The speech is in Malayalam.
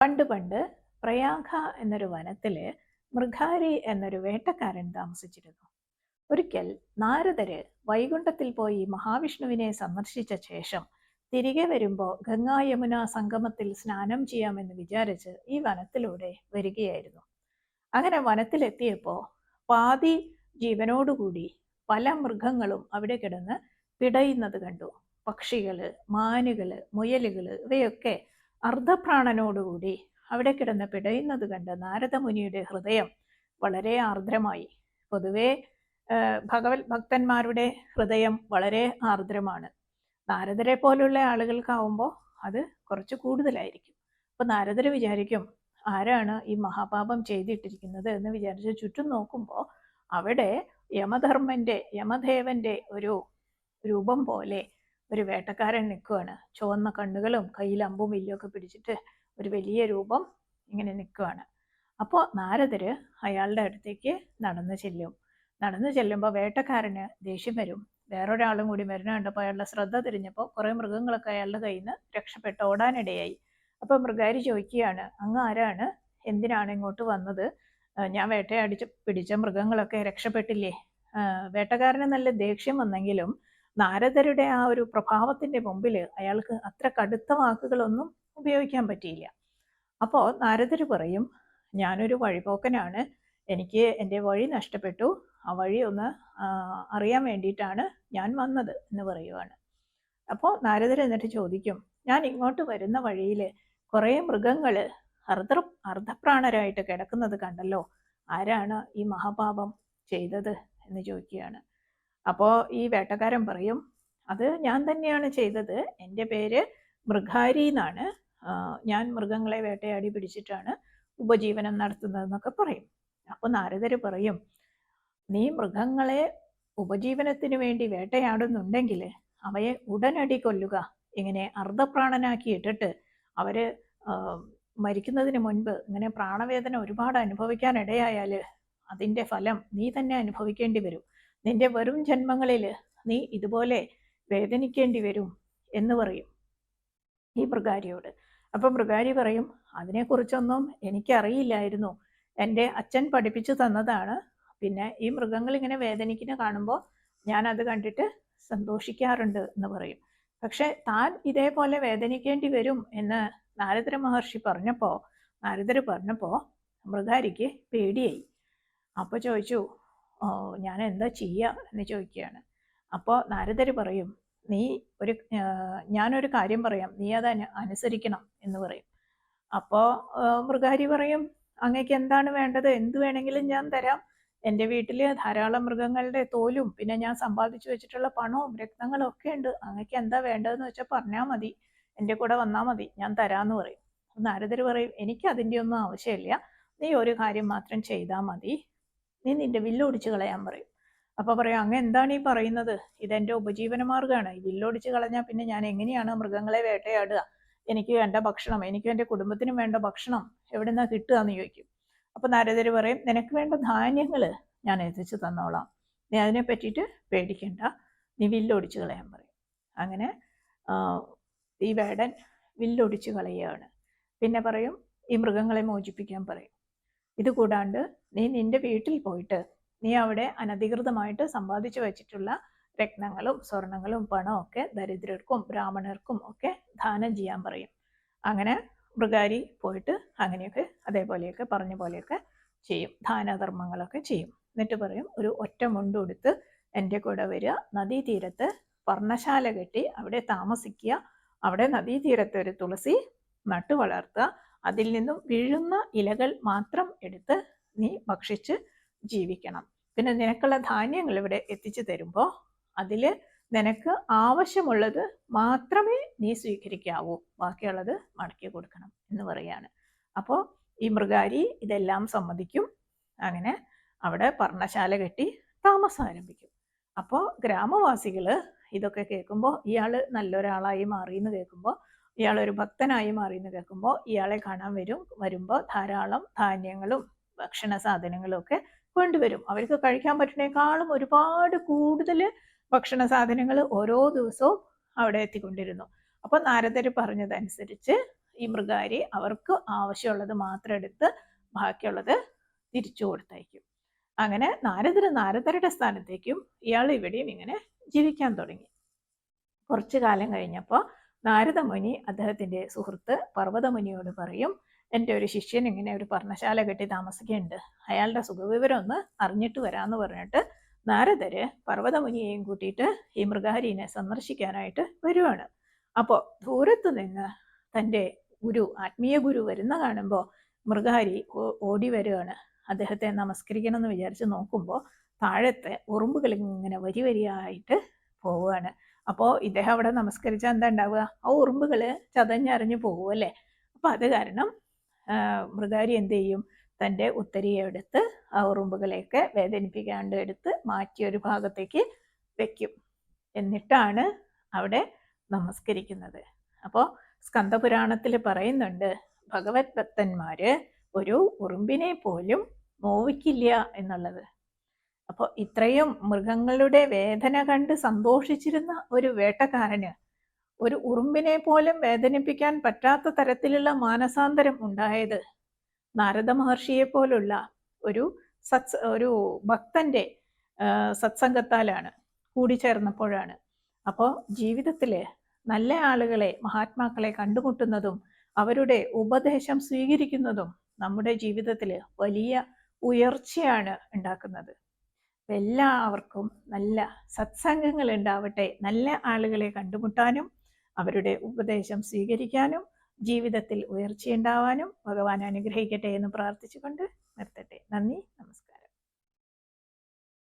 പണ്ട് പണ്ട് പ്രയാഗ എന്നൊരു വനത്തിൽ മൃഗാരി എന്നൊരു വേട്ടക്കാരൻ താമസിച്ചിരുന്നു. ഒരിക്കൽ നാരദര് വൈകുണ്ഠത്തിൽ പോയി മഹാവിഷ്ണുവിനെ സന്ദർശിച്ച ശേഷം തിരികെ വരുമ്പോൾ ഗംഗാ യമുന സംഗമത്തിൽ സ്നാനം ചെയ്യാമെന്ന് വിചാരിച്ച് ഈ വനത്തിലൂടെ വരികയായിരുന്നു. അങ്ങനെ വനത്തിലെത്തിയപ്പോൾ പാതി ജീവനോടുകൂടി പല മൃഗങ്ങളും അവിടെ കിടന്ന് പിടയുന്നത് കണ്ടു. പക്ഷികൾ മാനുകൾ മുയലുകൾ ഇവയൊക്കെ അർദ്ധപ്രാണനോടുകൂടി അവിടെ കിടന്ന് പിടയുന്നത് കണ്ട് നാരദമുനിയുടെ ഹൃദയം വളരെ ആർദ്രമായി. പൊതുവെ ഭഗവത് ഭക്തന്മാരുടെ ഹൃദയം വളരെ ആർദ്രമാണ്. നാരദരെ പോലുള്ള ആളുകൾക്കാവുമ്പോൾ അത് കുറച്ച് കൂടുതലായിരിക്കും. അപ്പൊ നാരദര് വിചാരിക്കും ആരാണ് ഈ മഹാപാപം ചെയ്തിട്ടിരിക്കുന്നത് എന്ന് വിചാരിച്ച് ചുറ്റും നോക്കുമ്പോൾ അവിടെ യമധർമ്മന്റെ യമദേവന്റെ ഒരു രൂപം പോലെ ഒരു വേട്ടക്കാരൻ നിൽക്കുകയാണ് ചുവന്ന കണ്ണുകളും കയ്യിൽ അമ്പും വില്ലും പിടിച്ചിട്ട് ഒരു വലിയ രൂപം ഇങ്ങനെ നിൽക്കുകയാണ് അപ്പോൾ നാരദർ അയാളുടെ അടുത്തേക്ക് നടന്നു ചെല്ലും. നടന്നു ചെല്ലുമ്പോൾ വേട്ടക്കാരന് ദേഷ്യം വരും. വേറൊരാളും കൂടി വരണ കണ്ടപ്പോൾ അയാളുടെ ശ്രദ്ധ തിരിഞ്ഞപ്പോൾ കുറേ മൃഗങ്ങളൊക്കെ അയാളുടെ കയ്യിൽ നിന്ന് രക്ഷപ്പെട്ട് ഓടാനിടയായി. അപ്പോൾ മൃഗാരി ചോദിക്കുകയാണ് അങ്ങ് ആരാണ്? എന്തിനാണ് ഇങ്ങോട്ട് വന്നത്? ഞാൻ വേട്ടയടിച്ച് പിടിച്ച മൃഗങ്ങളൊക്കെ രക്ഷപ്പെട്ടില്ലേ? വേട്ടക്കാരന് നല്ല ദേഷ്യം വന്നെങ്കിലും നാരദരുടെ ആ ഒരു പ്രഭാവത്തിന്റെ മുമ്പിൽ അയാൾക്ക് അത്ര കടുത്ത വാക്കുകളൊന്നും ഉപയോഗിക്കാൻ പറ്റിയില്ല. അപ്പോൾ നാരദർ പറയും ഞാനൊരു വഴിപോക്കനാണ്. എനിക്ക് എന്റെ വഴി നഷ്ടപ്പെട്ടു. ആ വഴി ഒന്ന് അറിയാൻ വേണ്ടിയിട്ടാണ് ഞാൻ വന്നത് എന്ന് പറയുവാണ്. അപ്പോൾ നാരദർ എന്നിട്ട് ചോദിക്കും ഞാൻ ഇങ്ങോട്ട് വരുന്ന വഴിയിൽ കുറേ മൃഗങ്ങൾ അർദ്ധ അർദ്ധപ്രാണരായിട്ട് കിടക്കുന്നത് കണ്ടല്ലോ. ആരാണ് ഈ മഹാപാപം ചെയ്തത്? എന്ന് ചോദിക്കുകയാണ്. അപ്പോൾ ഈ വേട്ടക്കാരൻ പറയും അത് ഞാൻ തന്നെയാണ് ചെയ്തത്. എന്റെ പേര് മൃഗാരി എന്നാണ്. ഞാൻ മൃഗങ്ങളെ വേട്ടയാടി പിടിച്ചിട്ടാണ് ഉപജീവനം നടത്തുന്നതെന്നൊക്കെ പറയും. അപ്പോൾ നാരദർ പറയും നീ മൃഗങ്ങളെ ഉപജീവനത്തിന് വേണ്ടി വേട്ടയാടുന്നുണ്ടെങ്കിൽ അവയെ ഉടനടി കൊല്ലുക. ഇങ്ങനെ അർദ്ധപ്രാണനാക്കി ഇട്ടിട്ട് അവർ മരിക്കുന്നതിന് മുൻപ് ഇങ്ങനെ പ്രാണവേദന ഒരുപാട് അനുഭവിക്കാൻ ഇടയായാൽ അതിന്റെ ഫലം നീ തന്നെ അനുഭവിക്കേണ്ടി വരും. നിന്റെ വരും ജന്മങ്ങളിൽ നീ ഇതുപോലെ വേദനിക്കേണ്ടി വരും എന്ന് പറയും ഈ മൃഗാരിയോട്. അപ്പൊ മൃഗാരി പറയും അതിനെക്കുറിച്ചൊന്നും എനിക്കറിയില്ലായിരുന്നു. എന്റെ അച്ഛൻ പഠിപ്പിച്ചു തന്നതാണ്. പിന്നെ ഈ മൃഗങ്ങൾ ഇങ്ങനെ വേദനിക്കുന്ന കാണുമ്പോൾ ഞാൻ അത് കണ്ടിട്ട് സന്തോഷിക്കാറുണ്ട് എന്ന് പറയും. പക്ഷെ താൻ ഇതേപോലെ വേദനിക്കേണ്ടി വരും എന്ന് നാരദര മഹർഷി പറഞ്ഞപ്പോൾ നാരദർ പറഞ്ഞപ്പോൾ മൃഗാരിക്ക് പേടിയായി. അപ്പോൾ ചോദിച്ചു ഞാൻ എന്താ ചെയ്യുക എന്ന് ചോദിക്കുകയാണ്. അപ്പോൾ നാരദർ പറയും നീ ഒരു ഞാനൊരു കാര്യം പറയാം. നീ അത് അനുസരിക്കണം എന്ന് പറയും. അപ്പോൾ മൃഗാരി പറയും അങ്ങേക്ക് എന്താണ് വേണ്ടത്? എന്ത് വേണമെങ്കിലും ഞാൻ തരാം. എന്റെ വീട്ടിൽ ധാരാളം മൃഗങ്ങളുടെ തോലും പിന്നെ ഞാൻ സമ്പാദിച്ചു വെച്ചിട്ടുള്ള പണവും രക്തങ്ങളും ഒക്കെ ഉണ്ട്. അങ്ങക്ക് എന്താ വേണ്ടതെന്ന് വെച്ചാൽ പറഞ്ഞാൽ മതി. എന്റെ കൂടെ വന്നാൽ മതി. ഞാൻ തരാമെന്ന് പറയും. നാരദർ പറയും എനിക്ക് അതിന്റെ ഒന്നും ആവശ്യമില്ല. നീ ഒരു കാര്യം മാത്രം ചെയ്താൽ മതി. നീ നിന്റെ വില്ലൊടിച്ച് കളയാൻ പറയും. അപ്പോൾ പറയും അങ്ങ് എന്താണ് ഈ പറയുന്നത്? ഇതെന്റെ ഉപജീവന മാർഗമാണ് ഈ വില്ലൊടിച്ച് കളഞ്ഞാൽ പിന്നെ ഞാൻ എങ്ങനെയാണ് മൃഗങ്ങളെ വേട്ടയാടുക? എനിക്ക് വേണ്ട ഭക്ഷണം എനിക്ക് എന്റെ കുടുംബത്തിനും വേണ്ട ഭക്ഷണം എവിടെ നിന്നാ കിട്ടുക എന്ന് ചോദിക്കും. അപ്പൊ നാരദര് പറയും നിനക്ക് വേണ്ട ധാന്യങ്ങൾ ഞാൻ എത്തിച്ചു തന്നോളാം. നീ അതിനെ പറ്റിയിട്ട് പേടിക്കണ്ട. നീ വില്ലൊടിച്ച് കളയാൻ പറയും. അങ്ങനെ ഈ വേടൻ വില്ലൊടിച്ച് കളയുകയാണ്. പിന്നെ പറയും ഈ മൃഗങ്ങളെ മോചിപ്പിക്കാൻ പറയും. ഇത് കൂടാണ്ട് നീ നിന്റെ വീട്ടിൽ പോയിട്ട് നീ അവിടെ അനധികൃതമായിട്ട് സമ്പാദിച്ചു വെച്ചിട്ടുള്ള രത്നങ്ങളും സ്വർണങ്ങളും പണവും ഒക്കെ ദരിദ്രർക്കും ബ്രാഹ്മണർക്കും ഒക്കെ ദാനം ചെയ്യാൻ പറയും. അങ്ങനെ മൃഗാരി പോയിട്ട് അങ്ങനെയൊക്കെ അതേപോലെയൊക്കെ പറഞ്ഞ പോലെയൊക്കെ ചെയ്യും. ദാനധർമ്മങ്ങളൊക്കെ ചെയ്യും. എന്നിട്ട് പറയും ഒരു ഒറ്റ മുണ്ടുടുത്ത് എന്റെ കൂടെ വരിക. നദീതീരത്ത് വർണശാല കെട്ടി അവിടെ താമസിക്കുക. അവിടെ നദീതീരത്ത് ഒരു തുളസി നട്ടു വളർത്തുക. അതിൽ നിന്നും വീഴുന്ന ഇലകൾ മാത്രം എടുത്ത് നീ ഭക്ഷിച്ച് ജീവിക്കണം. പിന്നെ നിനക്കുള്ള ധാന്യങ്ങൾ ഇവിടെ എത്തിച്ചു തരുമ്പോൾ അതിൽ നിനക്ക് ആവശ്യമുള്ളത് മാത്രമേ നീ സ്വീകരിക്കാവൂ. ബാക്കിയുള്ളത് മടക്കി കൊടുക്കണം എന്ന് പറയാണ് അപ്പോൾ ഈ മൃഗാരി ഇതെല്ലാം സമ്മതിക്കും. അങ്ങനെ അവിടെ പർണശാല കെട്ടി താമസം ആരംഭിക്കും. അപ്പോൾ ഗ്രാമവാസികൾ ഇതൊക്കെ കേൾക്കുമ്പോൾ ഇയാൾ നല്ലൊരാളായി മാറി എന്ന് കേൾക്കുമ്പോൾ ഇയാൾ ഒരു ഭക്തനായി മാറി എന്ന് കേൾക്കുമ്പോൾ ഇയാളെ കാണാൻ വരും. വരുമ്പോൾ ധാരാളം ധാന്യങ്ങളും ഭക്ഷണ സാധനങ്ങളൊക്കെ കൊണ്ടുവരും. അവർക്ക് കഴിക്കാൻ പറ്റുന്നേക്കാളും ഒരുപാട് കൂടുതൽ ഭക്ഷണ സാധനങ്ങൾ ഓരോ ദിവസവും അവിടെ എത്തിക്കൊണ്ടിരുന്നു. അപ്പൊ നാരദർ പറഞ്ഞതനുസരിച്ച് ഈ മൃഗാരി അവർക്ക് ആവശ്യമുള്ളത് മാത്രം എടുത്ത് ബാക്കിയുള്ളത് തിരിച്ചു കൊടുത്തയക്കും. അങ്ങനെ നാരദർ നാരദരുടെ സ്ഥാനത്തേക്കും ഇയാൾ ഇവിടെയും ഇങ്ങനെ ജീവിക്കാൻ തുടങ്ങി. കുറച്ചു കാലം കഴിഞ്ഞപ്പോൾ നാരദമുനി അദ്ദേഹത്തിന്റെ സുഹൃത്ത് പർവതമുനിയോട് പറയും എന്റെ ഒരു ശിഷ്യൻ ഇങ്ങനെ ഒരു പർണശാല കെട്ടി താമസിക്കുന്നുണ്ട്. അയാളുടെ സുഖവിവരം ഒന്ന് അറിഞ്ഞിട്ട് വരാമെന്ന് പറഞ്ഞിട്ട് നാരദര് പർവതമുനിയെയും കൂട്ടിയിട്ട് ഈ മൃഗാരിനെ സന്ദർശിക്കാനായിട്ട് വരുവാണ്. അപ്പോൾ ദൂരത്ത് നിന്ന് തന്റെ ഗുരു ആത്മീയ ഗുരു വരുന്ന കാണുമ്പോൾ മൃഗാരി ഓടി വരികയാണ് അദ്ദേഹത്തെ നമസ്കരിക്കണം എന്ന് വിചാരിച്ച് നോക്കുമ്പോൾ താഴത്തെ ഉറുമ്പുകൾ ഇങ്ങനെ വരി വരിയായിട്ട് പോവുകയാണ്. അപ്പോൾ ഇദ്ദേഹം അവിടെ നമസ്കരിച്ചാൽ എന്താ ഉണ്ടാവുക? ആ ഉറുമ്പുകൾ ചതഞ്ഞറിഞ്ഞ് പോകുമല്ലേ അപ്പോൾ അത് കാരണം മൃഗാരി എന്ത് ചെയ്യും? തന്റെ ഉത്തരിയെ എടുത്ത് ആ ഉറുമ്പുകളെയൊക്കെ വേദനിപ്പിക്കാണ്ട് എടുത്ത് മാറ്റി ഒരു ഭാഗത്തേക്ക് വെക്കും. എന്നിട്ടാണ് അവിടെ നമസ്കരിക്കുന്നത്. അപ്പോൾ സ്കന്ദപുരാണത്തിൽ പറയുന്നുണ്ട് ഭഗവത് ഭക്തന്മാര് ഒരു ഉറുമ്പിനെ പോലും മോവിക്കില്ല എന്നുള്ളത്. അപ്പോൾ ഇത്രയും മൃഗങ്ങളുടെ വേദന കണ്ട് സന്തോഷിച്ചിരുന്ന ഒരു വേട്ടക്കാരന് ഒരു ഉറുമ്പിനെ പോലും വേദനിപ്പിക്കാൻ പറ്റാത്ത തരത്തിലുള്ള മാനസാന്തരം ഉണ്ടായത് നാരദ മഹർഷിയെ പോലുള്ള ഒരു സത്സ ഒരു ഭക്തന്റെ സത്സംഗത്താലാണ് കൂടിച്ചേർന്നപ്പോഴാണ്. അപ്പോൾ ജീവിതത്തിൽ നല്ല ആളുകളെ മഹാത്മാക്കളെ കണ്ടുമുട്ടുന്നതും അവരുടെ ഉപദേശം സ്വീകരിക്കുന്നതും നമ്മുടെ ജീവിതത്തിൽ വലിയ ഉയർച്ചയാണ് ഉണ്ടാക്കുന്നത്. എല്ലാവർക്കും നല്ല സത്സംഗങ്ങൾ ഉണ്ടാവട്ടെ നല്ല ആളുകളെ കണ്ടുമുട്ടാനും അവരുടെ ഉപദേശം സ്വീകരിക്കാനും ജീവിതത്തിൽ ഉയർച്ചയുണ്ടാവാനും ഭഗവാൻ അനുഗ്രഹിക്കട്ടെ എന്ന് പ്രാർത്ഥിച്ചുകൊണ്ട് നിർത്തട്ടെ. നന്ദി നമസ്കാരം.